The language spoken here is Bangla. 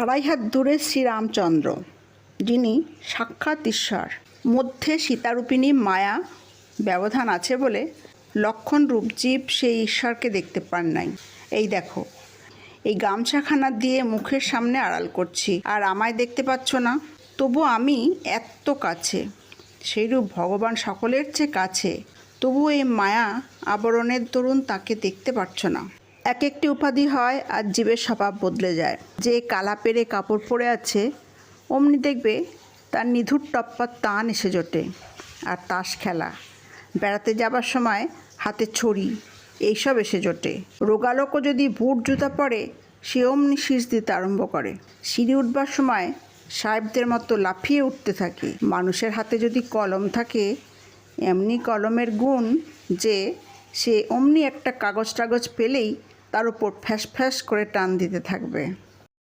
আড়াই হাত দূরে শ্রীরামচন্দ্র, যিনি সাক্ষাৎ ঈশ্বর। মধ্যে সীতারূপিণী মায়া ব্যবধান আছে বলে লক্ষণ রূপজীব সেই ঈশ্বরকে দেখতে পান নাই। এই দেখো, এই গামছাখানা দিয়ে মুখের সামনে আড়াল করছি, আর আমায় দেখতে পাচ্ছ না। তবু আমি এত কাছে, সেইরূপ ভগবান সকলের চেয়ে কাছে। তবু এই মায়া আবরণের দরুন তাকে দেখতে পাচ্ছ না। এক একটি উপাধি হয় আর জীবের স্বভাব বদলে যায়। যে কালা পেরে কাপড় পরে আছে, অমনি দেখবে তার নিধুর টপ্পার তান এসে জোটে আর তাস খেলা। বেড়াতে যাবার সময় হাতে ছড়ি এইসব এসে জোটে। রোগালোকও যদি বুট জুতা পরে, সে অমনি শীষ দিতে আরম্ভ করে। সিঁড়ি উঠবার সময় সাহেবদের মতো লাফিয়ে উঠতে থাকে। মানুষের হাতে যদি কলম থাকে, এমনি কলমের গুণ যে সে অমনি একটা কাগজ টাগজ পেলেই তার উপর ফ্যাস ফ্যাস করে টান দিতে থাকবে।